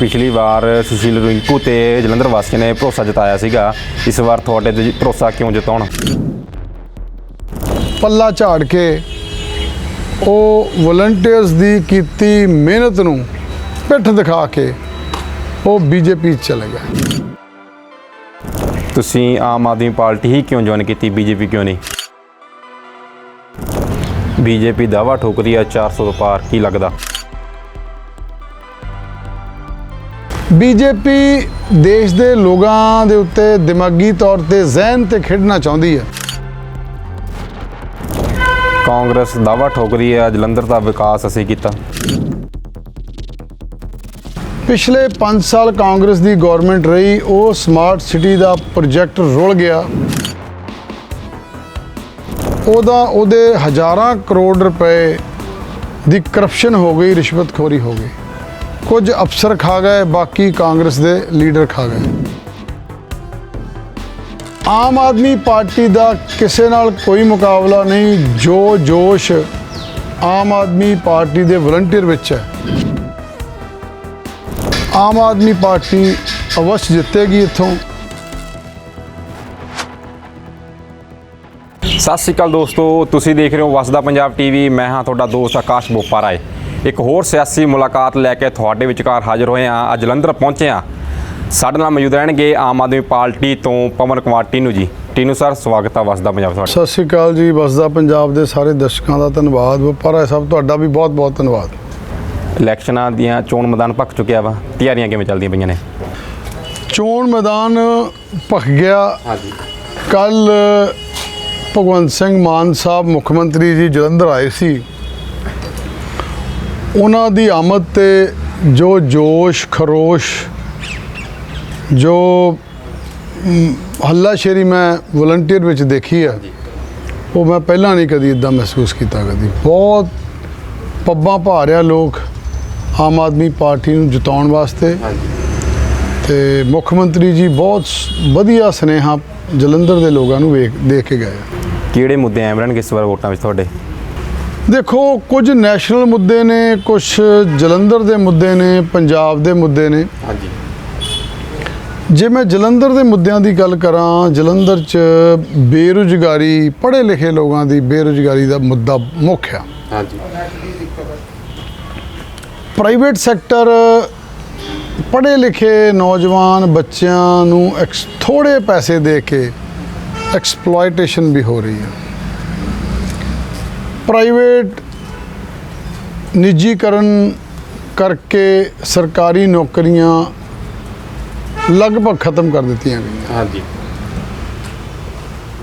ਪਿਛਲੀ ਵਾਰ ਸੁਸ਼ੀਲ ਰਿੰਕੂ ਤੇ ਜਲੰਧਰ ਵਾਸੀਆਂ ਨੇ ਭਰੋਸਾ ਜਤਾਇਆ ਸੀਗਾ। ਇਸ ਵਾਰ ਤੁਹਾਡੇ ਤੇ ਭਰੋਸਾ ਕਿਉਂ ਜਤਾਉਣ? ਪੱਲਾ ਝਾੜ ਕੇ ਉਹ ਵਲੰਟੀਅਰਸ ਦੀ ਕੀਤੀ ਮਿਹਨਤ ਨੂੰ ਪਿੱਠ ਦਿਖਾ ਕੇ ਉਹ ਬੀਜੇਪੀ ਚਲੇ ਗਏ। ਤੁਸੀਂ ਆਮ ਆਦਮੀ ਪਾਰਟੀ ਹੀ ਕਿਉਂ ਜੁਆਇਨ ਕੀਤੀ? ਬੀਜੇਪੀ ਕਿਉਂ ਨਹੀਂ? ਬੀਜੇਪੀ ਦਾਵਾ ਠੋਕਦੀ ਆ 400 ਤੋਂ ਪਾਰ ਕੀ ਲੱਗਦਾ? ਬੀਜੇਪੀ ਦੇਸ਼ ਦੇ ਲੋਕਾਂ ਦੇ ਉੱਤੇ ਦਿਮਾਗੀ ਤੌਰ ਤੇ ਜ਼ਹਿਨ ਤੇ ਖੇਡਣਾ ਚਾਹੁੰਦੀ ਹੈ। ਕਾਂਗਰਸ ਦਾਵਾ ਠੋਕਦੀ ਆ ਜਲੰਧਰ ਦਾ ਵਿਕਾਸ ਅਸੀਂ ਕੀਤਾ। ਪਿਛਲੇ 5 ਸਾਲ ਕਾਂਗਰਸ ਦੀ ਗਵਰਨਮੈਂਟ ਰਹੀ ਉਹ ਸਮਾਰਟ ਸਿਟੀ ਦਾ ਪ੍ਰੋਜੈਕਟ ਰੁਲ ਗਿਆ। ਉਹਦਾ ਉਹਦੇ ਹਜ਼ਾਰਾਂ ਕਰੋੜ ਰੁਪਏ ਦੀ ਕਰਪਸ਼ਨ ਹੋ ਗਈ ਰਿਸ਼ਵਤਖੋਰੀ ਹੋ ਗਈ। ਕੁਝ ਅਫਸਰ ਖਾ ਗਏ, ਬਾਕੀ ਕਾਂਗਰਸ ਦੇ ਲੀਡਰ ਖਾ ਗਏ। ਆਮ ਆਦਮੀ ਪਾਰਟੀ ਦਾ ਕਿਸੇ ਨਾਲ ਕੋਈ ਮੁਕਾਬਲਾ ਨਹੀਂ, ਜੋ ਜੋਸ਼ ਆਮ ਆਦਮੀ ਪਾਰਟੀ ਦੇ ਵਲੰਟੀਅਰ ਵਿੱਚ ਹੈ। ਆਮ ਆਦਮੀ ਪਾਰਟੀ ਅਵਸ਼ ਜਿੱਤੇਗੀ ਇੱਥੋਂ। ਸਤਿ ਸ਼੍ਰੀ ਅਕਾਲ ਦੋਸਤੋ, ਤੁਸੀਂ ਦੇਖ ਰਹੇ ਹੋ ਵਸਦਾ ਪੰਜਾਬ ਟੀਵੀ। ਮੈਂ ਹਾਂ ਤੁਹਾਡਾ ਦੋਸਤ ਆਕਾਸ਼ ਬੋਪਾ ਰਾਏ ਇੱਕ ਹੋਰ ਸਿਆਸੀ ਮੁਲਾਕਾਤ ਲੈ ਕੇ ਤੁਹਾਡੇ ਵਿਚਕਾਰ ਹਾਜ਼ਰ ਹੋਏ ਹਾਂ। ਅੱਜ ਜਲੰਧਰ ਪਹੁੰਚੇ ਹਾਂ। ਸਾਡੇ ਨਾਲ ਮੌਜੂਦ ਰਹਿਣਗੇ ਆਮ ਆਦਮੀ ਪਾਰਟੀ ਤੋਂ ਪਵਨ ਕੁਮਾਰ ਟੀਨੂ ਜੀ। ਟੀਨੂ ਸਰ ਸਵਾਗਤ ਹੈ ਵਸਦਾ ਪੰਜਾਬ ਤੁਹਾਡਾ। ਸਤਿ ਸ਼੍ਰੀ ਅਕਾਲ ਜੀ ਵਸਦਾ ਪੰਜਾਬ ਦੇ ਸਾਰੇ ਦਰਸ਼ਕਾਂ ਦਾ ਧੰਨਵਾਦ। ਵਪਾਰਾ ਸਾਹਿਬ ਤੁਹਾਡਾ ਵੀ ਬਹੁਤ ਬਹੁਤ ਧੰਨਵਾਦ। ਇਲੈਕਸ਼ਨਾਂ ਦੀਆਂ ਚੋਣ ਮੈਦਾਨ ਭਖ ਚੁੱਕਿਆ ਵਾ। ਤਿਆਰੀਆਂ ਕਿਵੇਂ ਚੱਲਦੀਆਂ ਪਈਆਂ ਨੇ? ਚੋਣ ਮੈਦਾਨ ਭਖ ਗਿਆ। ਹਾਂਜੀ। ਕੱਲ ਭਗਵੰਤ ਸਿੰਘ ਮਾਨ ਸਾਹਿਬ ਮੁੱਖ ਮੰਤਰੀ ਜੀ ਜਲੰਧਰ ਆਏ ਸੀ। ਉਹਨਾਂ ਦੀ ਆਮਦ ਤੇ ਜੋ ਜੋਸ਼ ਖਰੋਸ਼ ਜੋ ਮ, ਹੱਲਾਸ਼ੇਰੀ ਮੈਂ ਵਲੰਟੀਅਰ ਵਿੱਚ ਦੇਖੀ ਆ ਉਹ ਮੈਂ ਪਹਿਲਾਂ ਨਹੀਂ ਕਦੀ ਇਦਾਂ ਮਹਿਸੂਸ ਕੀਤਾ ਕਦੀ। ਬਹੁਤ ਪੱਬਾਂ ਭਾ ਰਿਹਾ ਲੋਕ ਆਮ ਆਦਮੀ ਪਾਰਟੀ ਨੂੰ ਜਿਤਾਉਣ ਵਾਸਤੇ। ਹਾਂਜੀ ਤੇ ਮੁੱਖ ਮੰਤਰੀ ਜੀ ਬਹੁਤ ਸ- ਵਧੀਆ ਸੁਨੇਹਾ ਜਲੰਧਰ ਦੇ ਲੋਕਾਂ ਨੂੰ ਵੇਖ ਦੇਖ ਕੇ ਗਏ ਕਿਹੜੇ ਮੁੱਦੇ ਐਮ ਰਹਿਣਗੇ ਵਾਰ ਵੋਟਾਂ ਵਿੱਚ ਤੁਹਾਡੇ? ਦੇਖੋ ਕੁਝ ਨੈਸ਼ਨਲ ਮੁੱਦੇ ਨੇ ਕੁਝ ਜਲੰਧਰ ਦੇ ਮੁੱਦੇ ਨੇ ਪੰਜਾਬ ਦੇ ਮੁੱਦੇ ਨੇ। ਹਾਂਜੀ। ਜੇ ਮੈਂ ਜਲੰਧਰ ਦੇ ਮੁੱਦਿਆਂ ਦੀ ਗੱਲ ਕਰਾਂ ਜਲੰਧਰ 'ਚ ਬੇਰੁਜ਼ਗਾਰੀ ਪੜ੍ਹੇ ਲਿਖੇ ਲੋਕਾਂ ਦੀ ਬੇਰੁਜ਼ਗਾਰੀ ਦਾ ਮੁੱਦਾ ਮੁੱਖ ਆ। ਹਾਂਜੀ। ਪ੍ਰਾਈਵੇਟ ਸੈਕਟਰ ਪੜ੍ਹੇ ਲਿਖੇ ਨੌਜਵਾਨ ਬੱਚਿਆਂ ਨੂੰ ਥੋੜੇ ਪੈਸੇ ਦੇ ਕੇ ਐਕਸਪਲੋਇਟੇਸ਼ਨ ਵੀ ਹੋ ਰਹੀ ਹੈ ਪ੍ਰਾਈਵੇਟ ਨਿੱਜੀਕਰਨ ਕਰਕੇ ਸਰਕਾਰੀ ਨੌਕਰੀਆਂ ਲਗਭਗ ਖਤਮ ਕਰ ਦਿੱਤੀਆਂ ਗਈਆਂ। ਹਾਂਜੀ।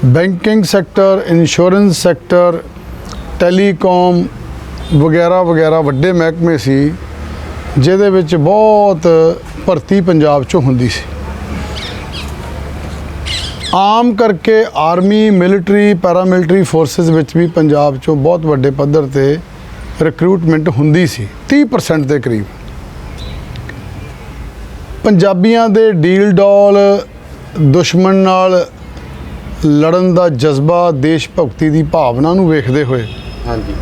Banking sector insurance sector telecom ਵਗੈਰਾ ਵਗੈਰਾ ਵੱਡੇ ਮਹਿਕਮੇ ਸੀ ਜਿਹਦੇ ਵਿੱਚ ਬਹੁਤ ਭਰਤੀ ਪੰਜਾਬ 'ਚੋਂ ਹੁੰਦੀ ਸੀ। ਆਮ ਕਰਕੇ ਆਰਮੀ ਮਿਲਟਰੀ ਪੈਰਾਮਿਲਟਰੀ ਫੋਰਸਸ ਵਿੱਚ ਵੀ ਪੰਜਾਬ 'ਚੋਂ ਬਹੁਤ ਵੱਡੇ ਪੱਧਰ ਤੇ ਰਿਕਰੂਟਮੈਂਟ ਹੁੰਦੀ ਸੀ 30% ਦੇ ਕਰੀਬ। ਪੰਜਾਬੀਆਂ ਦੇ ਡੀਲ ਡੋਲ ਦੁਸ਼ਮਣ ਨਾਲ ਲੜਨ ਦਾ ਜਜ਼ਬਾ ਦੇਸ਼ ਭਗਤੀ ਦੀ ਭਾਵਨਾ ਨੂੰ ਵੇਖਦੇ ਹੋਏ। ਹਾਂਜੀ।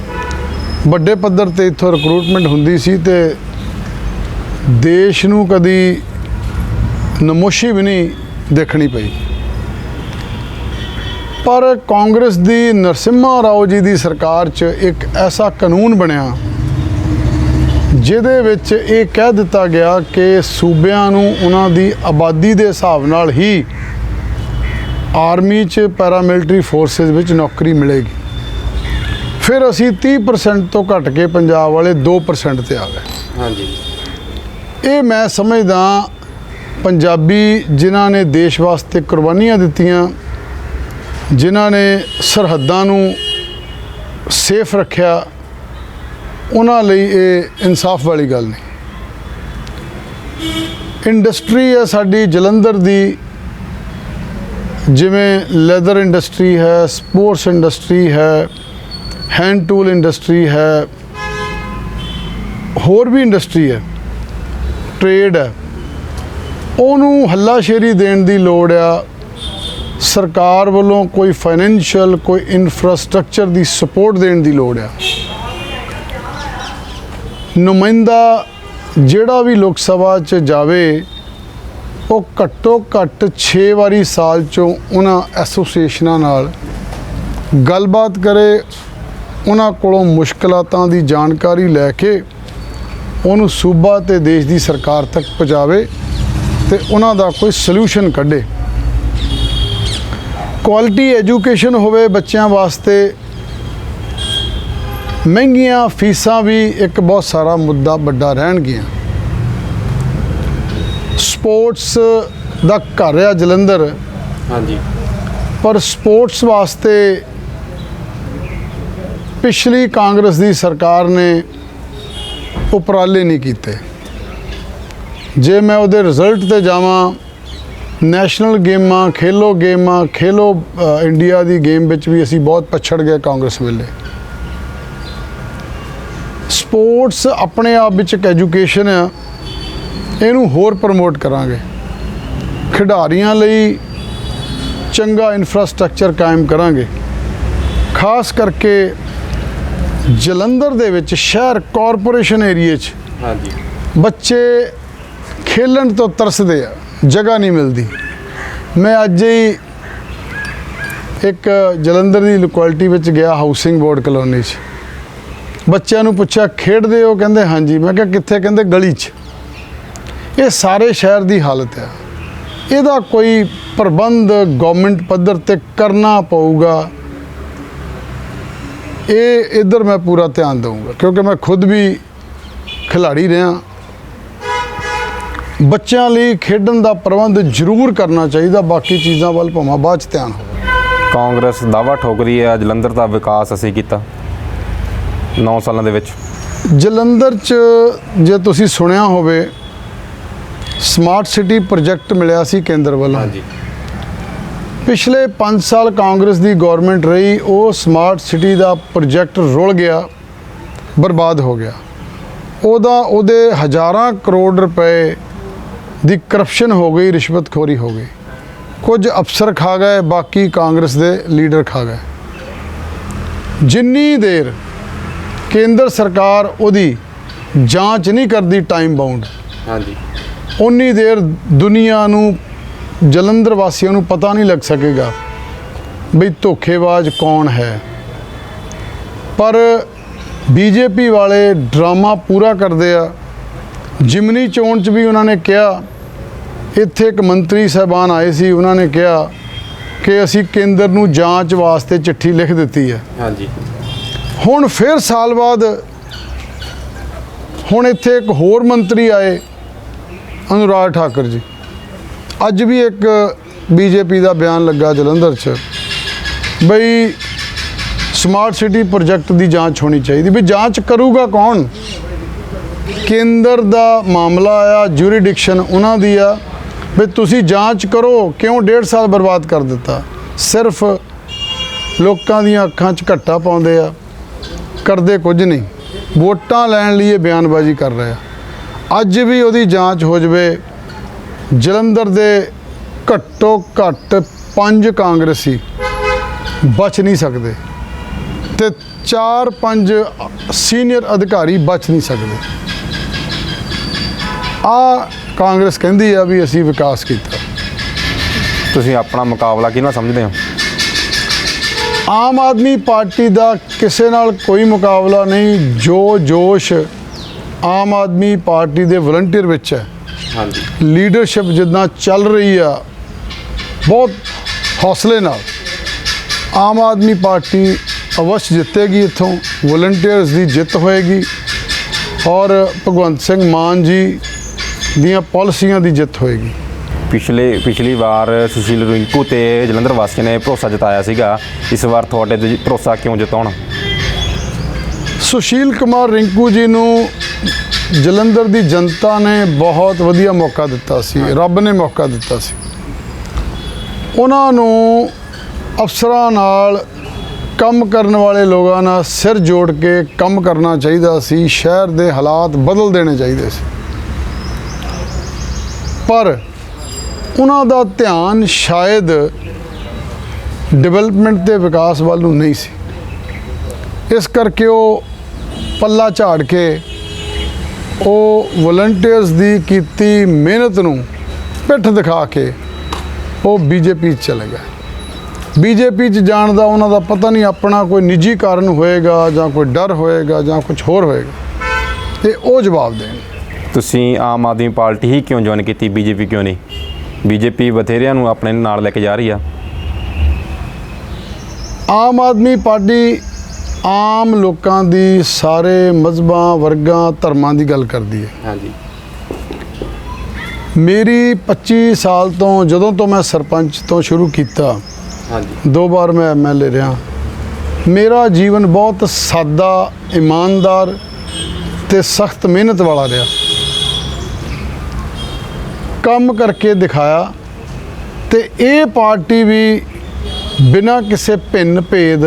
ਵੱਡੇ ਪੱਧਰ ਤੇ ਇੱਥੋਂ ਰਿਕਰੂਟਮੈਂਟ ਹੁੰਦੀ ਸੀ ਤੇ ਦੇਸ਼ ਨੂੰ ਕਦੀ ਨਮੋਸ਼ੀ ਵੀ ਨਹੀਂ ਦੇਖਣੀ ਪਈ। ਪਰ ਕਾਂਗਰਸ ਦੀ ਨਰਸਿਮਹਾ ਰਾਓ ਜੀ ਦੀ ਸਰਕਾਰ 'ਚ ਇੱਕ ਐਸਾ ਕਾਨੂੰਨ ਬਣਿਆ ਜਿਹਦੇ ਵਿੱਚ ਇਹ ਕਹਿ ਦਿੱਤਾ ਗਿਆ ਕਿ ਸੂਬਿਆਂ ਨੂੰ ਉਹਨਾਂ ਦੀ ਆਬਾਦੀ ਦੇ ਹਿਸਾਬ ਨਾਲ ਹੀ ਆਰਮੀ 'ਚ ਪੈਰਾਮਿਲਟਰੀ ਫੋਰਸਸ ਵਿੱਚ ਨੌਕਰੀ ਮਿਲੇਗੀ। ਫਿਰ ਅਸੀਂ 30% ਤੋਂ ਘਟ ਕੇ ਪੰਜਾਬ ਵਾਲੇ 2% ਤੇ ਆ ਗਏ। ਹਾਂਜੀ। ਇਹ ਮੈਂ ਸਮਝਦਾ ਪੰਜਾਬੀ ਜਿਨ੍ਹਾਂ ਨੇ ਦੇਸ਼ ਵਾਸਤੇ ਕੁਰਬਾਨੀਆਂ ਦਿੱਤੀਆਂ ਜਿਨ੍ਹਾਂ ਨੇ ਸਰਹੱਦਾਂ ਨੂੰ ਸੇਫ ਰੱਖਿਆ, ਉਹਨਾਂ ਲਈ ਇਹ ਇਨਸਾਫ ਵਾਲੀ ਗੱਲ ਨਹੀਂ। ਇੰਡਸਟਰੀ ਹੈ ਸਾਡੀ ਜਲੰਧਰ ਦੀ, ਜਿਵੇਂ ਲੈਦਰ ਇੰਡਸਟਰੀ ਹੈ, ਸਪੋਰਟਸ ਇੰਡਸਟਰੀ ਹੈ, ਹੈਂਡ ਟੂਲ ਇੰਡਸਟਰੀ ਹੈ, ਹੋਰ ਵੀ ਇੰਡਸਟਰੀ ਹੈ, ਟ੍ਰੇਡ ਹੈ। ਉਹਨੂੰ ਹੱਲਾਸ਼ੇਰੀ ਦੇਣ ਦੀ ਲੋੜ ਆ ਸਰਕਾਰ ਵੱਲੋਂ ਕੋਈ ਫਾਈਨੈਂਸ਼ੀਅਲ, ਕੋਈ ਇਨਫਰਾਸਟ੍ਰਕਚਰ ਦੀ ਸਪੋਰਟ ਦੇਣ ਦੀ ਲੋੜ ਆ। ਨੁਮਾਇੰਦਾ ਜਿਹੜਾ ਵੀ ਲੋਕ ਸਭਾ 'ਚ ਜਾਵੇ, ਉਹ ਘੱਟੋ ਘੱਟ 6 ਵਾਰੀ ਸਾਲ ਚੋਂ ਉਹਨਾਂ ਐਸੋਸੀਏਸ਼ਨਾਂ ਨਾਲ ਗੱਲਬਾਤ ਕਰੇ, ਉਹਨਾਂ ਕੋਲੋਂ ਮੁਸ਼ਕਲਾਤਾਂ ਦੀ ਜਾਣਕਾਰੀ ਲੈ ਕੇ ਉਹਨੂੰ ਸੂਬਾ ਤੇ ਦੇਸ਼ ਦੀ ਸਰਕਾਰ ਤੱਕ ਪਹੁੰਚਾਵੇ ਤੇ ਉਹਨਾਂ ਦਾ ਕੋਈ ਸੋਲੂਸ਼ਨ ਕੱਢੇ। ਕੁਆਲਿਟੀ ਐਜੂਕੇਸ਼ਨ ਹੋਵੇ ਬੱਚਿਆਂ ਵਾਸਤੇ ਮਹਿੰਗੀਆਂ ਫੀਸਾਂ ਵੀ ਇੱਕ ਬਹੁਤ ਸਾਰਾ ਮੁੱਦਾ ਵੱਡਾ ਰਹਿਣਗੀਆਂ। ਸਪੋਰਟਸ ਦਾ ਘਰ ਆ ਜਲੰਧਰ। ਹਾਂਜੀ। ਪਰ ਸਪੋਰਟਸ ਵਾਸਤੇ ਪਿਛਲੀ ਕਾਂਗਰਸ ਦੀ ਸਰਕਾਰ ਨੇ ਉਪਰਾਲੇ ਨਹੀਂ ਕੀਤੇ। ਜੇ ਮੈਂ ਉਹਦੇ ਰਿਜ਼ਲਟ ਤੇ ਜਾਵਾਂ ਨੈਸ਼ਨਲ ਗੇਮਾਂ ਖੇਲੋ ਗੇਮਾਂ ਖੇਲੋ ਇੰਡੀਆ ਦੀ ਗੇਮ ਵਿੱਚ ਵੀ ਅਸੀਂ ਬਹੁਤ ਪਛੜ ਗਏ ਕਾਂਗਰਸ ਵੇਲੇ। ਸਪੋਰਟਸ ਆਪਣੇ ਆਪ ਵਿੱਚ ਇੱਕ ਐਜੂਕੇਸ਼ਨ ਆ ਇਹਨੂੰ ਹੋਰ ਪ੍ਰਮੋਟ ਕਰਾਂਗੇ। ਖਿਡਾਰੀਆਂ ਲਈ ਚੰਗਾ ਇਨਫਰਾਸਟ੍ਰਕਚਰ ਕਾਇਮ ਕਰਾਂਗੇ। ਖਾਸ ਕਰਕੇ ਜਲੰਧਰ ਦੇ ਵਿੱਚ ਸ਼ਹਿਰ ਕਾਰਪੋਰੇਸ਼ਨ ਏਰੀਏ 'ਚ ਹਾਂਜੀ। ਬੱਚੇ ਖੇਲਣ ਤੋਂ ਤਰਸਦੇ ਆ। ਜਗ੍ਹਾ ਨਹੀਂ ਮਿਲਦੀ। ਮੈਂ ਅੱਜ ਹੀ ਇੱਕ ਜਲੰਧਰ ਦੀ ਲੋਕੈਲਿਟੀ ਵਿੱਚ ਗਿਆ ਹਾਊਸਿੰਗ ਬੋਰਡ ਕਲੋਨੀ 'ਚ। ਬੱਚਿਆਂ ਨੂੰ ਪੁੱਛਿਆ, ਖੇਡਦੇ ਹੋ? ਕਹਿੰਦੇ, ਹਾਂਜੀ। ਮੈਂ ਕਿਹਾ, ਕਿੱਥੇ? ਕਹਿੰਦੇ, ਗਲੀ 'ਚ। ਇਹ ਸਾਰੇ ਸ਼ਹਿਰ ਦੀ ਹਾਲਤ ਹੈ। ਇਹਦਾ ਕੋਈ ਪ੍ਰਬੰਧ ਗਵਰਨਮੈਂਟ ਪੱਧਰ ਤੇ ਕਰਨਾ ਪਊਗਾ। ਇਹ, ਇਧਰ ਮੈਂ ਪੂਰਾ ਧਿਆਨ ਦਊਂਗਾ, ਕਿਉਂਕਿ ਮੈਂ ਖੁਦ ਵੀ ਖਿਲਾੜੀ ਰਿਹਾ। ਬੱਚਿਆਂ ਲਈ ਖੇਡਣ ਦਾ ਪ੍ਰਬੰਧ ਜ਼ਰੂਰ ਕਰਨਾ ਚਾਹੀਦਾ ਬਾਕੀ ਚੀਜ਼ਾਂ ਵੱਲ ਭਾਵੇਂ ਬਾਅਦ ਚ ਧਿਆਨ ਹੋਵੇ। ਕਾਂਗਰਸ ਦਾਵਾ ਠੋਕ ਰਹੀ ਹੈ ਜਲੰਧਰ ਦਾ ਵਿਕਾਸ ਅਸੀਂ ਕੀਤਾ 9 ਸਾਲਾਂ ਦੇ ਵਿੱਚ। ਜਲੰਧਰ ਚ ਜੇ ਤੁਸੀਂ ਸੁਣਿਆ ਹੋਵੇ ਸਮਾਰਟ ਸਿਟੀ ਪ੍ਰੋਜੈਕਟ ਮਿਲਿਆ ਸੀ ਕੇਂਦਰ ਵੱਲੋਂ। ਪਿਛਲੇ 5 ਸਾਲ ਕਾਂਗਰਸ ਦੀ ਗਵਰਨਮੈਂਟ ਰਹੀ ਉਹ ਸਮਾਰਟ ਸਿਟੀ ਦਾ ਪ੍ਰੋਜੈਕਟ ਰੁਲ ਗਿਆ ਬਰਬਾਦ ਹੋ ਗਿਆ। ਉਹਦਾ ਉਹਦੇ ਹਜ਼ਾਰਾਂ ਕਰੋੜ ਰੁਪਏ ਦੀ ਕਰਪਸ਼ਨ ਹੋ ਗਈ ਰਿਸ਼ਵਤਖੋਰੀ ਹੋ ਗਈ। ਕੁਝ ਅਫਸਰ ਖਾ ਗਏ ਬਾਕੀ ਕਾਂਗਰਸ ਦੇ ਲੀਡਰ ਖਾ ਗਏ। ਜਿੰਨੀ ਦੇਰ ਕੇਂਦਰ ਸਰਕਾਰ ਉਹਦੀ ਜਾਂਚ ਨਹੀਂ ਕਰਦੀ ਟਾਈਮ ਬਾਉਂਡ ਹਾਂਜੀ। ਉਨੀ ਦੇਰ ਦੁਨੀਆ ਨੂੰ ਜਲੰਧਰ ਵਾਸੀਆਂ ਨੂੰ ਪਤਾ ਨਹੀਂ ਲੱਗ ਸਕੇਗਾ ਬਈ ਧੋਖੇਬਾਜ਼ ਕੌਣ ਹੈ। ਪਰ ਬੀਜੇਪੀ ਵਾਲੇ ਡਰਾਮਾ ਪੂਰਾ ਕਰਦੇ ਆ। ਜਿਮਨੀ ਚੋਣ 'ਚ ਵੀ ਉਹਨਾਂ ਨੇ ਕਿਹਾ ਇੱਥੇ ਇੱਕ ਮੰਤਰੀ ਸਾਹਿਬਾਨ ਆਏ ਸੀ ਉਹਨਾਂ ਨੇ ਕਿਹਾ ਕਿ ਅਸੀਂ ਕੇਂਦਰ ਨੂੰ ਜਾਂਚ ਵਾਸਤੇ ਚਿੱਠੀ ਲਿਖ ਦਿੱਤੀ ਹੈ। ਹਾਂਜੀ। ਹੁਣ ਫਿਰ ਸਾਲ ਬਾਅਦ ਹੁਣ ਇੱਥੇ ਇੱਕ ਹੋਰ ਮੰਤਰੀ ਆਏ ਅਨੁਰਾਗ ਠਾਕਰ ਜੀ। ਅੱਜ ਵੀ ਇੱਕ ਬੀਜੇਪੀ ਦਾ ਬਿਆਨ ਲੱਗਾ ਜਲੰਧਰ 'ਚ ਬਈ ਸਮਾਰਟ ਸਿਟੀ ਪ੍ਰੋਜੈਕਟ ਦੀ ਜਾਂਚ ਹੋਣੀ ਚਾਹੀਦੀ ਵੀ ਜਾਂਚ ਕਰੂਗਾ ਕੌਣ? ਕੇਂਦਰ ਦਾ ਮਾਮਲਾ ਆ ਜੂਰੀਡਿਕਸ਼ਨ ਉਹਨਾਂ ਦੀ ਆ ਵੀ ਤੁਸੀਂ ਜਾਂਚ ਕਰੋ ਕਿਉਂ ਡੇਢ ਸਾਲ ਬਰਬਾਦ ਕਰ ਦਿੱਤਾ। ਸਿਰਫ ਲੋਕਾਂ ਦੀਆਂ ਅੱਖਾਂ 'ਚ ਘੱਟਾ ਪਾਉਂਦੇ ਆ, ਕਰਦੇ ਕੁਝ ਨਹੀਂ। ਵੋਟਾਂ ਲੈਣ ਲਈ ਇਹ ਬਿਆਨਬਾਜ਼ੀ ਕਰ ਰਿਹਾ ਅੱਜ ਵੀ ਉਹਦੀ ਜਾਂਚ ਹੋ ਜਵੇ, ਜਲੰਧਰ ਦੇ ਘੱਟੋ ਘੱਟ ਪੰਜ ਕਾਂਗਰਸੀ ਬਚ ਨਹੀਂ ਸਕਦੇ ਤੇ ਚਾਰ ਪੰਜ ਸੀਨੀਅਰ ਅਧਿਕਾਰੀ ਬਚ ਨਹੀਂ ਸਕਦੇ। ਆ ਕਾਂਗਰਸ ਕਹਿੰਦੀ ਆ ਵੀ ਅਸੀਂ ਵਿਕਾਸ ਕੀਤਾ। ਤੁਸੀਂ ਆਪਣਾ ਮੁਕਾਬਲਾ ਕਿਹਨਾਂ ਸਮਝਦੇ ਹੋ? ਆਮ ਆਦਮੀ ਪਾਰਟੀ ਦਾ ਕਿਸੇ ਨਾਲ ਕੋਈ ਮੁਕਾਬਲਾ ਨਹੀਂ ਜੋ ਜੋਸ਼ ਆਮ ਆਦਮੀ ਪਾਰਟੀ ਦੇ ਵਲੰਟੀਅਰ ਵਿੱਚ ਹੈ। ਹਾਂਜੀ। ਲੀਡਰਸ਼ਿਪ ਜਿੱਦਾਂ ਚੱਲ ਰਹੀ ਆ ਬਹੁਤ ਹੌਸਲੇ ਨਾਲ। ਆਮ ਆਦਮੀ ਪਾਰਟੀ ਅਵਸ਼ ਜਿੱਤੇਗੀ ਇੱਥੋਂ ਵਲੰਟੀਅਰਸ ਦੀ ਜਿੱਤ ਹੋਏਗੀ। ਔਰ ਭਗਵੰਤ ਸਿੰਘ ਮਾਨ ਜੀ ਦੀਆਂ ਪਾਲਿਸੀਆਂ ਦੀ ਜਿੱਤ ਹੋਏਗੀ। ਪਿਛਲੇ ਪਿਛਲੀ ਵਾਰ ਸੁਸ਼ੀਲ ਰਿੰਕੂ ਤੇ ਜਲੰਧਰ ਵਾਸੀਆਂ ਨੇ ਭਰੋਸਾ ਜਤਾਇਆ ਸੀਗਾ। ਇਸ ਵਾਰ ਤੁਹਾਡੇ ਤੇ ਭਰੋਸਾ ਕਿਉਂ ਜਤਾਉਣ? ਸੁਸ਼ੀਲ ਕੁਮਾਰ ਰਿੰਕੂ ਜੀ ਨੂੰ ਜਲੰਧਰ ਦੀ ਜਨਤਾ ਨੇ ਬਹੁਤ ਵਧੀਆ ਮੌਕਾ ਦਿੱਤਾ ਸੀ। ਰੱਬ ਨੇ ਮੌਕਾ ਦਿੱਤਾ ਸੀ। ਉਹਨਾਂ ਨੂੰ ਅਫਸਰਾਂ ਨਾਲ ਕੰਮ ਕਰਨ ਵਾਲੇ ਲੋਕਾਂ ਨਾਲ ਸਿਰ ਜੋੜ ਕੇ ਕੰਮ ਕਰਨਾ ਚਾਹੀਦਾ ਸੀ। ਸ਼ਹਿਰ ਦੇ ਹਾਲਾਤ ਬਦਲ ਦੇਣੇ ਚਾਹੀਦੇ ਸੀ। ਪਰ ਉਹਨਾਂ ਦਾ ਧਿਆਨ ਸ਼ਾਇਦ ਡਿਵੈਲਪਮੈਂਟ ਤੇ ਵਿਕਾਸ ਵੱਲ ਨੂੰ ਨਹੀਂ ਸੀ। ਇਸ ਕਰਕੇ ਉਹ ਪੱਲਾ ਝਾੜ ਕੇ ਉਹ ਵਲੰਟੀਅਰਸ ਦੀ ਕੀਤੀ ਮਿਹਨਤ ਨੂੰ ਪਿੱਠ ਦਿਖਾ ਕੇ ਉਹ ਬੀਜੇਪੀ 'ਚ ਚਲੇ ਗਏ। ਬੀਜੇਪੀ 'ਚ ਜਾਣ ਦਾ ਉਹਨਾਂ ਦਾ ਪਤਾ ਨਹੀਂ ਆਪਣਾ ਕੋਈ ਨਿੱਜੀ ਕਾਰਨ ਹੋਏਗਾ ਜਾਂ ਕੋਈ ਡਰ ਹੋਏਗਾ ਜਾਂ ਕੁਝ ਹੋਰ ਹੋਏਗਾ। ਤੇ ਉਹ ਜਵਾਬ ਦੇਣ। ਤੁਸੀਂ ਆਮ ਆਦਮੀ ਪਾਰਟੀ ਹੀ ਕਿਉਂ ਜੁਆਇਨ ਕੀਤੀ? ਬੀਜੇਪੀ ਕਿਉਂ ਨਹੀਂ? ਬੀਜੇਪੀ ਬਥੇਰਿਆਂ ਨੂੰ ਆਪਣੇ ਨਾਲ ਲੈ ਕੇ ਜਾ ਰਹੀ ਆ। ਆਮ ਆਦਮੀ ਪਾਰਟੀ ਆਮ ਲੋਕਾਂ ਦੀ ਸਾਰੇ ਮਜ਼ਬਾਂ ਵਰਗਾਂ ਧਰਮਾਂ ਦੀ ਗੱਲ ਕਰਦੀ ਹੈ। ਹਾਂਜੀ। ਮੇਰੀ 25 ਸਾਲ ਤੋਂ ਜਦੋਂ ਤੋਂ ਮੈਂ ਸਰਪੰਚ ਤੋਂ ਸ਼ੁਰੂ ਕੀਤਾ ਹਾਂਜੀ। ਦੋ ਵਾਰ ਮੈਂ ਐਮਐਲਏ ਰਿਹਾ। ਮੇਰਾ ਜੀਵਨ ਬਹੁਤ ਸਾਦਾ ਇਮਾਨਦਾਰ ਤੇ ਸਖਤ ਮਿਹਨਤ ਵਾਲਾ ਰਿਹਾ। ਕੰਮ ਕਰਕੇ ਦਿਖਾਇਆ ਤੇ ਇਹ ਪਾਰਟੀ ਵੀ ਬਿਨਾਂ ਕਿਸੇ ਭਿੰਨ ਭੇਦ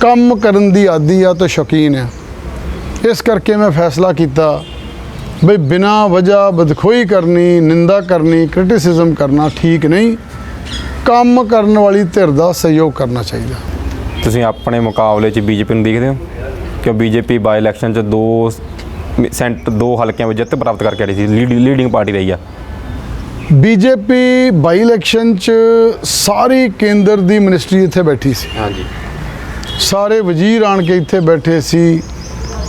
ਕੰਮ ਕਰਨ ਦੀ ਆਦੀ ਆ ਤੇ ਸ਼ੌਕੀਨ ਆ। ਇਸ ਕਰਕੇ ਮੈਂ ਫੈਸਲਾ ਕੀਤਾ ਬਈ ਬਿਨਾਂ ਵਜ੍ਹਾ ਬਦਖੋਈ ਕਰਨੀ, ਨਿੰਦਾ ਕਰਨੀ ਕ੍ਰਿਟਿਸਿਜ਼ਮ ਕਰਨਾ ਠੀਕ ਨਹੀਂ। ਕੰਮ ਕਰਨ ਵਾਲੀ ਧਿਰ ਦਾ ਸਹਿਯੋਗ ਕਰਨਾ ਚਾਹੀਦਾ। ਤੁਸੀਂ ਆਪਣੇ ਮੁਕਾਬਲੇ 'ਚ ਬੀਜੇਪੀ ਨੂੰ ਦੇਖਦੇ ਹੋ? ਕਿ ਬੀਜੇਪੀ ਬਾਈ ਇਲੈਕਸ਼ਨ 'ਚ ਦੋ ਸੈਂਟ ਦੋ ਹਲਕਿਆਂ ਵਿੱਚ ਜਿੱਤ ਪ੍ਰਾਪਤ ਕਰਕੇ ਆਈ ਸੀ ਲੀਡਿੰਗ ਪਾਰਟੀ ਰਹੀ ਆ। ਬੀਜੇਪੀ ਬਾਈ ਇਲੈਕਸ਼ਨ ਚ ਸਾਰੀ ਕੇਂਦਰ ਦੀ ਮਿਨਿਸਟਰੀ ਇੱਥੇ ਬੈਠੀ ਸੀ। ਹਾਂਜੀ। ਸਾਰੇ ਵਜ਼ੀਰ ਆਣ ਕੇ ਇੱਥੇ ਬੈਠੇ ਸੀ।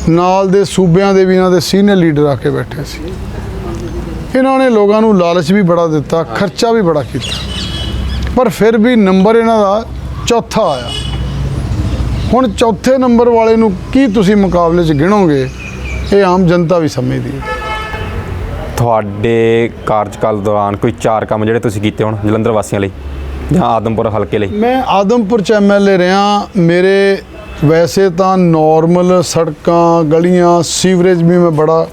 ਨਾਲ ਦੇ ਸੂਬਿਆਂ ਦੇ ਵੀ ਇਹਨਾਂ ਦੇ ਸੀਨੀਅਰ ਲੀਡਰ ਆ ਕੇ ਬੈਠੇ ਸੀ। ਇਹਨਾਂ ਨੇ ਲੋਕਾਂ ਨੂੰ ਲਾਲਚ ਵੀ ਬੜਾ ਦਿੱਤਾ ਖਰਚਾ ਵੀ ਬੜਾ ਕੀਤਾ। ਪਰ ਫਿਰ ਵੀ ਨੰਬਰ ਇਹਨਾਂ ਦਾ ਚੌਥਾ ਆਇਆ। ਹੁਣ ਚੌਥੇ ਨੰਬਰ ਵਾਲੇ ਨੂੰ ਕੀ ਤੁਸੀਂ ਮੁਕਾਬਲੇ 'ਚ ਗਿਣੋਗੇ ਇਹ ਆਮ ਜਨਤਾ ਵੀ ਸਮਝਦੀ ਹੈ। ਤੁਹਾਡੇ ਕਾਰਜਕਾਲ ਦੌਰਾਨ ਕੋਈ ਚਾਰ ਕੰਮ ਜਿਹੜੇ ਤੁਸੀਂ ਕੀਤੇ ਹੋਣ ਜਲੰਧਰ ਵਾਸੀਆਂ ਲਈ ਜਾਂ ਆਦਮਪੁਰ ਹਲਕੇ ਲਈ? ਮੈਂ ਆਦਮਪੁਰ ਚ ਐਮਐਲਏ ਰਿਹਾ ਮੇਰੇ ਵੈਸੇ ਤਾਂ ਨਾਰਮਲ ਸੜਕਾਂ ਗਲੀਆਂ ਸੀਵਰੇਜ ਵੀ ਮੈਂ ਬੜਾ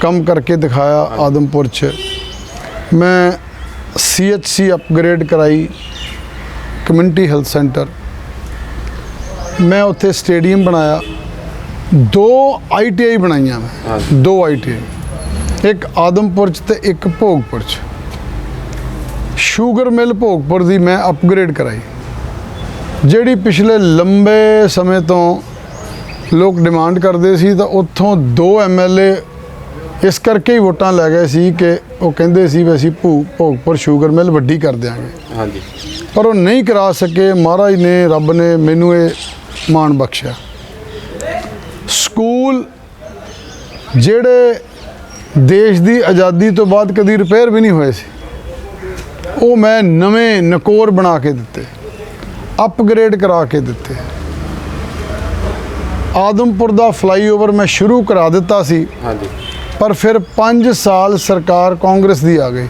ਕੰਮ ਕਰਕੇ ਦਿਖਾਇਆ ਆਦਮਪੁਰ ਚ। ਮੈਂ ਸੀਐਚਸੀ ਅਪਗ੍ਰੇਡ ਕਰਾਈ ਕਮਿਊਨਿਟੀ ਹੈਲਥ ਸੈਂਟਰ ਮੈਂ ਉੱਥੇ ਸਟੇਡੀਅਮ ਬਣਾਇਆ। ਦੋ ਆਈਟੀਆਈ ਬਣਾਈਆਂ ਮੈਂ ਦੋ ਆਈਟੀਆਈ ਇੱਕ ਆਦਮਪੁਰ ਚ ਤੇ ਇੱਕ ਭੋਗਪੁਰ ਚ। ਸ਼ੂਗਰ ਮਿਲ ਭੋਗਪੁਰ ਦੀ ਮੈਂ ਅਪਗ੍ਰੇਡ ਕਰਾਈ। ਜਿਹੜੀ ਪਿਛਲੇ ਲੰਬੇ ਸਮੇਂ ਤੋਂ ਲੋਕ ਡਿਮਾਂਡ ਕਰਦੇ ਸੀ ਤਾਂ ਉੱਥੋਂ ਦੋ ਐਮਐਲਏ ਇਸ ਕਰਕੇ ਹੀ ਵੋਟਾਂ ਲੈ ਗਏ ਸੀ ਕਿ ਉਹ ਕਹਿੰਦੇ ਸੀ ਵੀ ਅਸੀਂ ਭੋਗਪੁਰ ਸ਼ੂਗਰ ਮਿਲ ਵੱਡੀ ਕਰ ਦਿਆਂਗੇ। ਹਾਂਜੀ। ਪਰ ਉਹ ਨਹੀਂ ਕਰਾ ਸਕੇ ਮਹਾਰਾਜ ਨੇ ਰੱਬ ਨੇ ਮੈਨੂੰ ਇਹ ਮਾਣ ਬਖਸ਼ਿਆ। ਸਕੂਲ ਜਿਹੜੇ ਦੇਸ਼ ਦੀ ਆਜ਼ਾਦੀ ਤੋਂ ਬਾਅਦ ਕਦੀ ਰਿਪੇਅਰ ਵੀ ਨਹੀਂ ਹੋਏ ਸੀ। ਉਹ ਮੈਂ ਨਵੇਂ ਨਕੋਰ ਬਣਾ ਕੇ ਦਿੱਤੇ ਅਪਗ੍ਰੇਡ ਕਰਾ ਕੇ ਦਿੱਤੇ। ਆਦਮਪੁਰ ਦਾ ਫਲਾਈਓਵਰ ਮੈਂ ਸ਼ੁਰੂ ਕਰਾ ਦਿੱਤਾ ਸੀ। ਹਾਂਜੀ। ਪਰ ਫਿਰ 5 ਸਾਲ ਸਰਕਾਰ ਕਾਂਗਰਸ ਦੀ ਆ ਗਈ।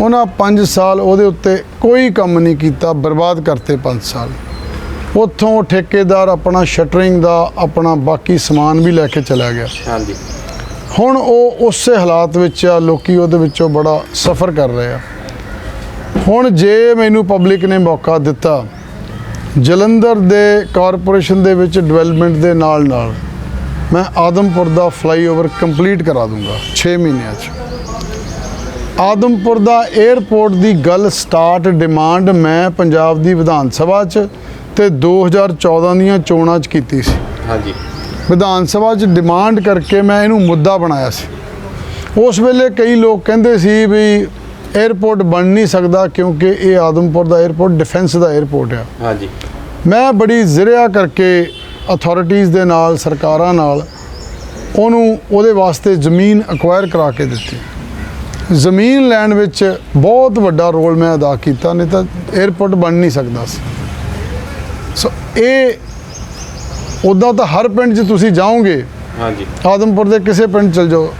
ਉਹਨਾਂ 5 ਸਾਲ ਉਹਦੇ ਉੱਤੇ ਕੋਈ ਕੰਮ ਨਹੀਂ ਕੀਤਾ ਬਰਬਾਦ ਕਰਤੇ 5 ਸਾਲ। ਉੱਥੋਂ ਠੇਕੇਦਾਰ ਆਪਣਾ ਸ਼ਟਰਿੰਗ ਦਾ ਆਪਣਾ ਬਾਕੀ ਸਮਾਨ ਵੀ ਲੈ ਕੇ ਚਲਾ ਗਿਆ। ਹਾਂਜੀ। ਹੁਣ ਉਹ ਉਸੇ ਹਾਲਾਤ ਵਿੱਚ ਆ, ਲੋਕੀ ਉਹਦੇ ਵਿੱਚੋਂ ਬੜਾ ਸਫਰ ਕਰ ਰਹੇ ਆ। ਹੁਣ ਜੇ ਮੈਨੂੰ ਪਬਲਿਕ ਨੇ ਮੌਕਾ ਦਿੱਤਾ, ਜਲੰਧਰ ਦੇ ਕਾਰਪੋਰੇਸ਼ਨ ਦੇ ਵਿੱਚ ਡਿਵੈਲਪਮੈਂਟ ਦੇ ਨਾਲ ਨਾਲ ਮੈਂ ਆਦਮਪੁਰ ਦਾ ਫਲਾਈਓਵਰ ਕੰਪਲੀਟ ਕਰਾ ਦੂੰਗਾ 6 ਮਹੀਨਿਆਂ 'ਚ। ਆਦਮਪੁਰ ਦਾ 에ਅਰਪੋਰਟ ਦੀ ਗੱਲ ਸਟਾਰਟ ਡਿਮਾਂਡ ਮੈਂ ਪੰਜਾਬ ਦੀ ਵਿਧਾਨ ਸਭਾ 'ਚ ਤੇ 2014 ਦੀਆਂ ਚੋਣਾਂ 'ਚ ਕੀਤੀ ਸੀ। ਹਾਂਜੀ। ਵਿਧਾਨ ਸਭਾ 'ਚ ਡਿਮਾਂਡ ਕਰਕੇ ਮੈਂ ਇਹਨੂੰ ਮੁੱਦਾ ਬਣਾਇਆ ਸੀ। ਉਸ ਵੇਲੇ ਕਈ ਲੋਕ ਕਹਿੰਦੇ ਸੀ ਵੀ 에어ਪੋਰਟ ਬਣ ਨਹੀਂ ਸਕਦਾ ਕਿਉਂਕਿ ਇਹ ਆਦਮਪੁਰ ਦਾ 에어ਪੋਰਟ ਡਿਫੈਂਸ ਦਾ 에어ਪੋਰਟ ਆ। ਹਾਂਜੀ। ਮੈਂ ਬੜੀ ਜ਼ਿਰਿਆ ਕਰਕੇ ਅਥਾਰਟੀਆਂ ਦੇ ਨਾਲ ਸਰਕਾਰਾਂ ਨਾਲ ਉਹਨੂੰ ਉਹਦੇ ਵਾਸਤੇ ਜ਼ਮੀਨ ਅਕਵਾਇਰ ਕਰਾ ਕੇ ਦਿੱਤੀ। ਜ਼ਮੀਨ ਲੈਣ ਵਿੱਚ ਬਹੁਤ ਵੱਡਾ ਰੋਲ ਮੈਂ ਅਦਾ ਕੀਤਾ ਨਹੀਂ ਤਾਂ 에어ਪੋਰਟ ਬਣ ਨਹੀਂ ਸਕਦਾ ਸੀ। ਸੋ ਇਹ ਉਦਾਂ ਤਾਂ ਹਰ ਪਿੰਡ 'ਚ ਤੁਸੀਂ ਜਾਓਗੇ ਹਾਂਜੀ। ਆਦਮਪੁਰ ਦੇ ਕਿਸੇ ਪਿੰਡ ਚਲ ਜਾਓ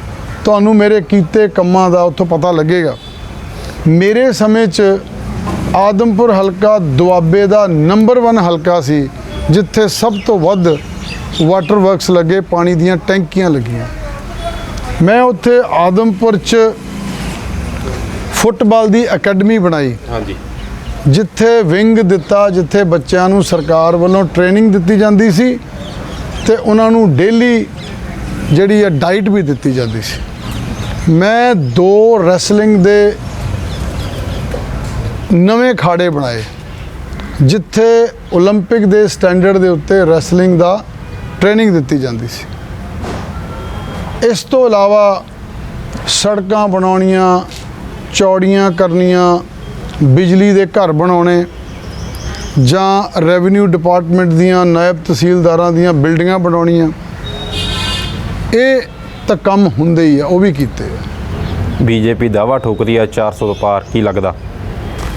ਤੁਹਾਨੂੰ ਮੇਰੇ ਕੀਤੇ ਕੰਮਾਂ ਦਾ ਉੱਥੋਂ ਪਤਾ ਲੱਗੇਗਾ। ਮੇਰੇ ਸਮੇਂ 'ਚ ਆਦਮਪੁਰ ਹਲਕਾ ਦੁਆਬੇ ਦਾ ਨੰਬਰ 1 ਹਲਕਾ ਸੀ ਜਿੱਥੇ ਸਭ ਤੋਂ ਵੱਧ ਵਾਟਰ ਵਰਕਸ ਲੱਗੇ ਪਾਣੀ ਦੀਆਂ ਟੈਂਕੀਆਂ ਲੱਗੀਆਂ। ਮੈਂ ਉੱਥੇ ਆਦਮਪੁਰ 'ਚ ਫੁੱਟਬਾਲ ਦੀ ਅਕੈਡਮੀ ਬਣਾਈ। ਹਾਂਜੀ। ਜਿੱਥੇ ਵਿੰਗ ਦਿੱਤਾ ਜਿੱਥੇ ਬੱਚਿਆਂ ਨੂੰ ਸਰਕਾਰ ਵੱਲੋਂ ਟ੍ਰੇਨਿੰਗ ਦਿੱਤੀ ਜਾਂਦੀ ਸੀ ਤੇ ਉਹਨਾਂ ਨੂੰ ਡੇਲੀ ਜਿਹੜੀ ਹੈ ਡਾਈਟ ਵੀ ਦਿੱਤੀ ਜਾਂਦੀ ਸੀ ਮੈਂ ਦੋ ਰੈਸਲਿੰਗ ਦੇ ਨਵੇਂ ਖਾੜੇ ਬਣਾਏ ਜਿੱਥੇ 올림픽 ਦੇ ਸਟੈਂਡਰਡ ਦੇ ਉੱਤੇ ਰੈਸਲਿੰਗ ਦਾ ਟ੍ਰੇਨਿੰਗ ਦਿੱਤੀ ਜਾਂਦੀ ਸੀ ਇਸ ਤੋਂ ਇਲਾਵਾ ਸੜਕਾਂ ਬਣਾਉਣੀਆਂ ਚੌੜੀਆਂ ਕਰਨੀਆਂ ਬਿਜਲੀ ਦੇ ਘਰ ਬਣਾਉਣੇ ਜਾਂ ਰੈਵਨਿਊ ਡਿਪਾਰਟਮੈਂਟ ਦੀਆਂ ਨਾਇਬ ਤਹਿਸੀਲਦਾਰਾਂ ਦੀਆਂ ਬਿਲਡਿੰਗਾਂ ਬਣਾਉਣੀਆਂ ਇਹ ਤਾਂ ਕੰਮ ਹੁੰਦੇ ਹੀ ਆ ਉਹ ਵੀ ਕੀਤੇ ਆ। ਬੀਜੇਪੀ ਦਾਵਾ ਠੋਕਦੀ ਆ 400 ਤੋਂ ਪਾਰ ਕੀ ਲੱਗਦਾ?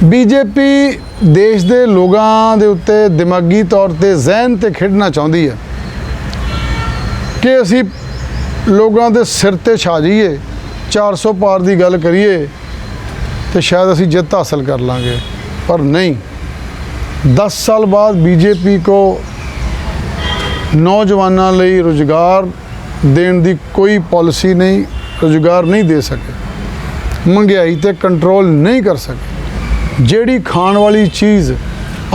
ਬੀਜੇਪੀ ਦੇਸ਼ ਦੇ ਲੋਕਾਂ ਦੇ ਉੱਤੇ ਦਿਮਾਗੀ ਤੌਰ ਤੇ ਜ਼ਹਿਨ ਤੇ ਖੇਡਣਾ ਚਾਹੁੰਦੀ ਹੈ ਕਿ ਅਸੀਂ ਲੋਕਾਂ ਦੇ ਸਿਰ ਤੇ ਛਾ ਜਾਈਏ 400 ਪਾਰ ਦੀ ਗੱਲ ਕਰੀਏ ਤੇ ਸ਼ਾਇਦ ਅਸੀਂ ਜਿੱਤ ਹਾਸਲ ਕਰ ਲਾਂਗੇ ਪਰ ਨਹੀਂ। 10 ਸਾਲ ਬਾਅਦ ਬੀਜੇਪੀ ਕੋ ਨੌਜਵਾਨਾਂ ਲਈ ਰੁਜ਼ਗਾਰ ਦੇਣ ਦੀ ਕੋਈ ਪਾਲਿਸੀ ਨਹੀਂ ਰੁਜ਼ਗਾਰ ਨਹੀਂ ਦੇ ਸਕੇ। ਮਹਿੰਗਾਈ ਤੇ ਕੰਟਰੋਲ ਨਹੀਂ ਕਰ ਸਕੇ। ਜਿਹੜੀ ਖਾਣ ਵਾਲੀ ਚੀਜ਼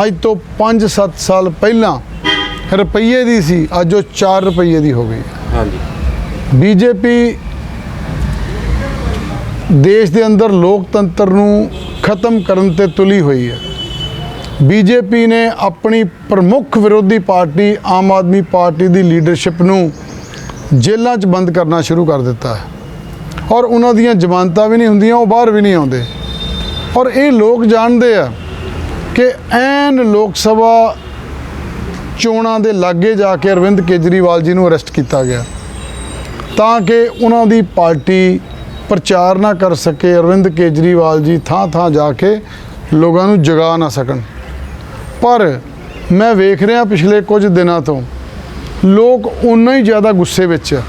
ਅੱਜ ਤੋਂ 5-7 ਸਾਲ ਪਹਿਲਾਂ ਰੁਪਈਏ ਦੀ ਸੀ ਅੱਜ ਉਹ 4 ਰੁਪਈਏ ਦੀ ਹੋ ਗਈ ਹਾਂਜੀ। ਬੀਜੇਪੀ ਦੇਸ਼ ਦੇ ਅੰਦਰ ਲੋਕਤੰਤਰ ਨੂੰ ਖਤਮ ਕਰਨ ਤੇ ਤੁਲੀ ਹੋਈ ਹੈ। ਬੀਜੇਪੀ ਨੇ ਆਪਣੀ ਪ੍ਰਮੁੱਖ ਵਿਰੋਧੀ ਪਾਰਟੀ ਆਮ ਆਦਮੀ ਪਾਰਟੀ ਦੀ ਲੀਡਰਸ਼ਿਪ ਨੂੰ ਜੇਲ੍ਹਾਂ 'ਚ ਬੰਦ ਕਰਨਾ ਸ਼ੁਰੂ ਕਰ ਦਿੱਤਾ ਹੈ। ਔਰ ਉਹਨਾਂ ਦੀਆਂ ਜ਼ਮਾਨਤਾਂ ਵੀ ਨਹੀਂ ਹੁੰਦੀਆਂ, ਉਹ ਬਾਹਰ ਵੀ ਨਹੀਂ ਆਉਂਦੇ। ਔਰ ਇਹ ਲੋਕ ਜਾਣਦੇ ਆ ਕਿ ਐਨ ਲੋਕ ਸਭਾ ਚੋਣਾਂ ਦੇ ਲਾਗੇ ਜਾ ਕੇ ਅਰਵਿੰਦ ਕੇਜਰੀਵਾਲ ਜੀ ਨੂੰ ਅਰੈਸਟ ਕੀਤਾ ਗਿਆ। ਤਾਂ ਕਿ ਉਹਨਾਂ ਦੀ ਪਾਰਟੀ ਪ੍ਰਚਾਰ ਨਾ ਕਰ ਸਕੇ, ਅਰਵਿੰਦ ਕੇਜਰੀਵਾਲ ਜੀ ਥਾਂ ਥਾਂ ਜਾ ਕੇ ਲੋਕਾਂ ਨੂੰ ਜਗਾ ਨਾ ਸਕਣ। ਪਰ ਮੈਂ ਵੇਖ ਰਿਹਾ ਪਿਛਲੇ ਕੁਝ ਦਿਨਾਂ ਤੋਂ ਲੋਕ ਉਨਾ ਹੀ ਜ਼ਿਆਦਾ ਗੁੱਸੇ ਵਿੱਚ ਆ।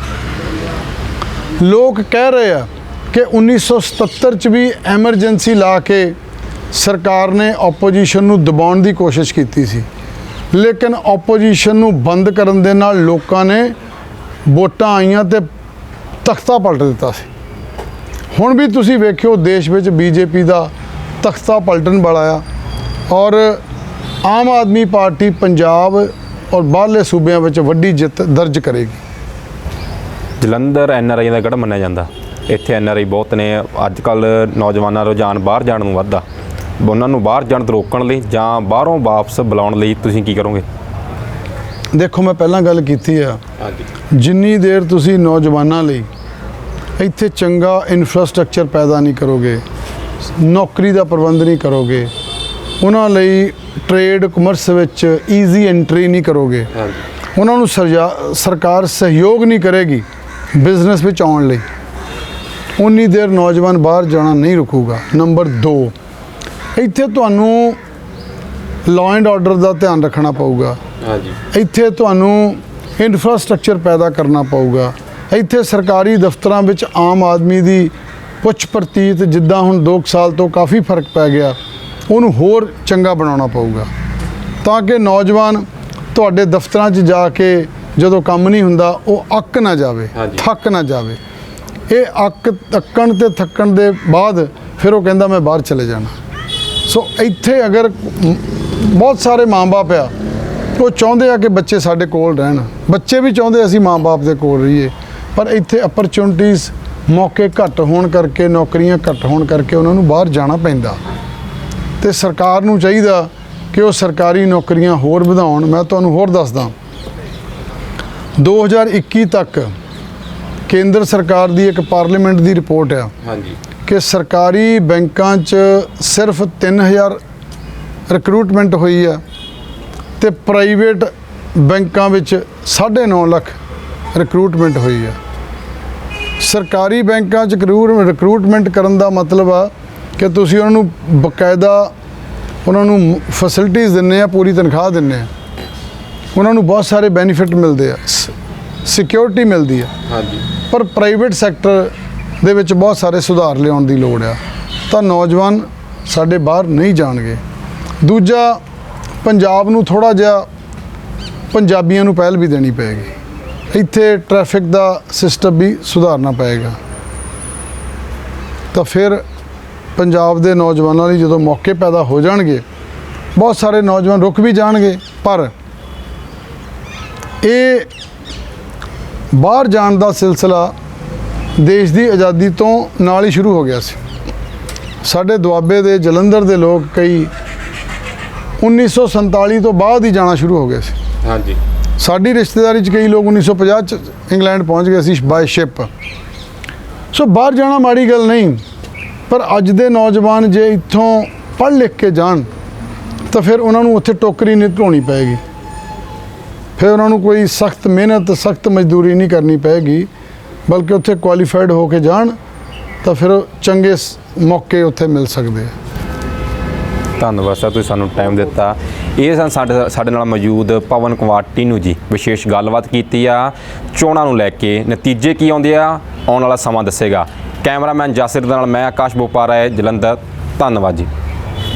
ਲੋਕ ਕਹਿ ਰਹੇ ਆ ਕਿ 1977 ਚ ਵੀ ਐਮਰਜੈਂਸੀ ਲਾ ਕੇ ਸਰਕਾਰ ਨੇ ਆਪੋਜੀਸ਼ਨ ਨੂੰ ਦਬਾਉਣ ਦੀ ਕੋਸ਼ਿਸ਼ ਕੀਤੀ ਸੀ। ਲੇਕਿਨ ਆਪੋਜੀਸ਼ਨ ਨੂੰ ਬੰਦ ਕਰਨ ਦੇ ਨਾਲ ਲੋਕਾਂ ਨੇ ਵੋਟਾਂ ਆਈਆਂ ਤੇ ਤਖਤਾ ਪਲਟ ਦਿੱਤਾ ਸੀ। ਹੁਣ ਵੀ ਤੁਸੀਂ ਵੇਖਿਓ ਦੇਸ਼ ਵਿੱਚ ਬੀਜੇਪੀ ਦਾ ਤਖਤਾ ਪਲਟਣ ਵਾਲਾ ਆ ਔਰ ਆਮ ਆਦਮੀ ਪਾਰਟੀ ਪੰਜਾਬ ਔਰ ਬਾਹਰਲੇ ਸੂਬਿਆਂ ਵਿੱਚ ਵੱਡੀ ਜਿੱਤ ਦਰਜ ਕਰੇਗੀ। ਜਲੰਧਰ ਐਨਆਰਆਈ ਦਾ ਗੜ ਮੰਨਿਆ ਜਾਂਦਾ? ਇੱਥੇ ਐਨਆਰਆਈ ਬਹੁਤ ਨੇ। ਅੱਜ ਕੱਲ ਨੌਜਵਾਨਾਂ ਰੁਝਾਨ ਬਾਹਰ ਜਾਣ ਨੂੰ ਵੱਧਦਾ ਉਹਨਾਂ ਨੂੰ ਬਾਹਰ ਜਾਣ ਤੋਂ ਰੋਕਣ ਲਈ ਜਾਂ ਬਾਹਰੋਂ ਵਾਪਸ ਬੁਲਾਉਣ ਲਈ ਤੁਸੀਂ ਕੀ ਕਰੋਗੇ? ਦੇਖੋ ਮੈਂ ਪਹਿਲਾਂ ਗੱਲ ਕੀਤੀ ਆ। ਜਿੰਨੀ ਦੇਰ ਤੁਸੀਂ ਨੌਜਵਾਨਾਂ ਲਈ ਇੱਥੇ ਚੰਗਾ ਇਨਫਰਾਸਟ੍ਰਕਚਰ ਪੈਦਾ ਨਹੀਂ ਕਰੋਗੇ ਨੌਕਰੀ ਦਾ ਪ੍ਰਬੰਧ ਨਹੀਂ ਕਰੋਗੇ ਉਹਨਾਂ ਲਈ ਟ੍ਰੇਡ ਕਮਰਸ ਵਿੱਚ ਈਜ਼ੀ ਐਂਟਰੀ ਨਹੀਂ ਕਰੋਗੇ। ਉਹਨਾਂ ਨੂੰ ਸਰਕਾਰ ਸਹਿਯੋਗ ਨਹੀਂ ਕਰੇਗੀ ਬਿਜ਼ਨਸ ਵਿੱਚ ਆਉਣ ਲਈ। ਉਨੀ ਦੇਰ ਨੌਜਵਾਨ ਬਾਹਰ ਜਾਣਾ ਨਹੀਂ ਰੁਕੂਗਾ। ਨੰਬਰ 2 ਇੱਥੇ ਤੁਹਾਨੂੰ ਲਾਅ ਐਂਡ ਆਰਡਰ ਦਾ ਧਿਆਨ ਰੱਖਣਾ ਪਊਗਾ। ਹਾਂਜੀ। ਇੱਥੇ ਤੁਹਾਨੂੰ ਇਨਫਰਾਸਟ੍ਰਕਚਰ ਪੈਦਾ ਕਰਨਾ ਪਊਗਾ। ਇੱਥੇ ਸਰਕਾਰੀ ਦਫ਼ਤਰਾਂ ਵਿੱਚ ਆਮ ਆਦਮੀ ਦੀ ਪੁੱਛ ਪ੍ਰਤੀਤ ਜਿੱਦਾਂ ਹੁਣ 2 ਸਾਲ ਤੋਂ ਕਾਫੀ ਫ਼ਰਕ ਪੈ ਗਿਆ। ਉਹਨੂੰ ਹੋਰ ਚੰਗਾ ਬਣਾਉਣਾ ਪਊਗਾ। ਤਾਂ ਕਿ ਨੌਜਵਾਨ ਤੁਹਾਡੇ ਦਫ਼ਤਰਾਂ 'ਚ ਜਾ ਕੇ ਜਦੋਂ ਕੰਮ ਨਹੀਂ ਹੁੰਦਾ ਉਹ ਅੱਕ ਨਾ ਜਾਵੇ। ਥੱਕ ਨਾ ਜਾਵੇ। ਇਹ ਅੱਕ ਤੱਕਣ ਤੇ ਥੱਕਣ ਦੇ ਬਾਅਦ ਫਿਰ ਉਹ ਕਹਿੰਦਾ ਮੈਂ ਬਾਹਰ ਚਲੇ ਜਾਣਾ। ਸੋ ਇੱਥੇ ਅਗਰ ਬਹੁਤ ਸਾਰੇ ਮਾਂ-ਬਾਪ ਆ ਉਹ ਚਾਹੁੰਦੇ ਆ ਕਿ ਬੱਚੇ ਸਾਡੇ ਕੋਲ ਰਹਿਣ। ਬੱਚੇ ਵੀ ਚਾਹੁੰਦੇ ਅਸੀਂ ਮਾਂ-ਬਾਪ ਦੇ ਕੋਲ ਰਹੀਏ। ਪਰ ਇੱਥੇ ਅਪਰਚੁਨਿਟੀਆਂ ਮੌਕੇ ਘੱਟ ਹੋਣ ਕਰਕੇ ਨੌਕਰੀਆਂ ਘੱਟ ਹੋਣ ਕਰਕੇ ਉਹਨਾਂ ਨੂੰ ਬਾਹਰ ਜਾਣਾ ਪੈਂਦਾ। ਤੇ ਸਰਕਾਰ ਨੂੰ ਚਾਹੀਦਾ ਕਿ ਉਹ ਸਰਕਾਰੀ ਨੌਕਰੀਆਂ ਹੋਰ ਵਧਾਉਣ। ਮੈਂ ਤੁਹਾਨੂੰ ਹੋਰ ਦੱਸਦਾ। 2021 ਤੱਕ ਕੇਂਦਰ ਸਰਕਾਰ ਦੀ ਇੱਕ ਪਾਰਲੀਮੈਂਟ ਦੀ ਰਿਪੋਰਟ ਆ ਹਾਂਜੀ। ਕਿ ਸਰਕਾਰੀ ਬੈਂਕਾਂ 'ਚ ਸਿਰਫ 3000 ਰਿਕਰੂਟਮੈਂਟ ਹੋਈ ਆ ਤੇ ਪ੍ਰਾਈਵੇਟ ਬੈਂਕਾਂ ਵਿੱਚ 9.5 ਲੱਖ ਰਿਕਰੂਟਮੈਂਟ ਹੋਈ ਆ। ਸਰਕਾਰੀ ਬੈਂਕਾਂ 'ਚ ਰਿਕਰੂਟਮੈਂਟ ਕਰਨ ਦਾ ਮਤਲਬ ਆ ਕਿ ਤੁਸੀਂ ਉਹਨਾਂ ਨੂੰ ਬਕਾਇਦਾ ਉਹਨਾਂ ਨੂੰ ਫੈਸਿਲਿਟੀਆਂ ਦਿੰਨੇ ਆ ਪੂਰੀ ਤਨਖਾਹ ਦਿੰਨੇ ਆ। ਉਹਨਾਂ ਨੂੰ ਬਹੁਤ ਸਾਰੇ ਬੈਨੀਫਿਟ ਮਿਲਦੇ ਆ। ਸਿਕਿਉਰਿਟੀ ਮਿਲਦੀ ਆ। ਹਾਂਜੀ। ਪਰ ਪ੍ਰਾਈਵੇਟ ਸੈਕਟਰ ਦੇ ਵਿੱਚ ਬਹੁਤ ਸਾਰੇ ਸੁਧਾਰ ਲਿਆਉਣ ਦੀ ਲੋੜ ਆ। ਤਾਂ ਨੌਜਵਾਨ ਸਾਡੇ ਬਾਹਰ ਨਹੀਂ ਜਾਣਗੇ। ਦੂਜਾ ਪੰਜਾਬ ਨੂੰ ਥੋੜਾ ਜਿਹਾ ਪੰਜਾਬੀਆਂ ਨੂੰ ਪਹਿਲ ਵੀ ਦੇਣੀ ਪਏਗੀ। ਇੱਥੇ ਟ੍ਰੈਫਿਕ ਦਾ ਸਿਸਟਮ ਵੀ ਸੁਧਾਰਨਾ ਪਏਗਾ। ਤਾਂ ਫਿਰ ਪੰਜਾਬ ਦੇ ਨੌਜਵਾਨਾਂ ਲਈ ਜਦੋਂ ਮੌਕੇ ਪੈਦਾ ਹੋ ਜਾਣਗੇ ਬਹੁਤ ਸਾਰੇ ਨੌਜਵਾਨ ਰੁਕ ਵੀ ਜਾਣਗੇ ਪਰ ਇਹ ਬਾਹਰ ਜਾਣ ਦਾ ਸਿਲਸਿਲਾ ਦੇਸ਼ ਦੀ ਆਜ਼ਾਦੀ ਤੋਂ ਨਾਲ ਹੀ ਸ਼ੁਰੂ ਹੋ ਗਿਆ ਸੀ। ਸਾਡੇ ਦੁਆਬੇ ਦੇ ਜਲੰਧਰ ਦੇ ਲੋਕ ਕਈ 1947 ਤੋਂ ਬਾਅਦ ਹੀ ਜਾਣਾ ਸ਼ੁਰੂ ਹੋ ਗਏ ਸੀ। ਹਾਂਜੀ। ਸਾਡੀ ਰਿਸ਼ਤੇਦਾਰੀ 'ਚ ਕਈ ਲੋਕ 1950 ਚ ਇੰਗਲੈਂਡ ਪਹੁੰਚ ਗਏ ਸੀ ਬਾਈ ਸ਼ਿਪ। ਸੋ ਬਾਹਰ ਜਾਣਾ ਮਾੜੀ ਗੱਲ ਨਹੀਂ। ਪਰ ਅੱਜ ਦੇ ਨੌਜਵਾਨ ਜੇ ਇੱਥੋਂ ਪੜ੍ਹ ਲਿਖ ਕੇ ਜਾਣ, ਤਾਂ ਫਿਰ ਉਹਨਾਂ ਨੂੰ ਉੱਥੇ ਟੋਕਰੀ ਨਹੀਂ ਢੋਣੀ ਪਏਗੀ। ਫਿਰ ਉਹਨਾਂ ਨੂੰ ਕੋਈ ਸਖਤ ਮਿਹਨਤ, ਸਖਤ ਮਜ਼ਦੂਰੀ ਨਹੀਂ ਕਰਨੀ ਪਏਗੀ, ਬਲਕਿ ਉੱਥੇ ਕੁਆਲੀਫਾਈਡ ਹੋ ਕੇ ਜਾਣ, ਤਾਂ ਫਿਰ ਚੰਗੇ ਸ- ਮੌਕੇ ਉੱਥੇ ਮਿਲ ਸਕਦੇ ਆ। ਧੰਨਵਾਦ ਸਰ, ਤੁਸੀਂ ਸਾਨੂੰ ਟਾਈਮ ਦਿੱਤਾ। ਇਹ ਸਨ ਸਾਡੇ ਸਾਡੇ ਨਾਲ ਮੌਜੂਦ ਪਵਨ ਕੁਮਾਰ ਟੀਨੂ ਜੀ। ਵਿਸ਼ੇਸ਼ ਗੱਲਬਾਤ ਕੀਤੀ ਆ। ਚੋਣਾਂ ਨੂੰ ਲੈ ਕੇ ਨਤੀਜੇ ਕੀ ਆਉਂਦੇ ਆ? ਆਉਣ ਵਾਲਾ ਸਮਾਂ ਦੱਸੇਗਾ। ਕੈਮਰਾਮੈਨ ਜਾਸਿਰ ਦੇ ਨਾਲ ਮੈਂ ਆਕਾਸ਼ ਬੋਪਾਰਾ ਜਲੰਧਰ। ਧੰਨਵਾਦ ਜੀ।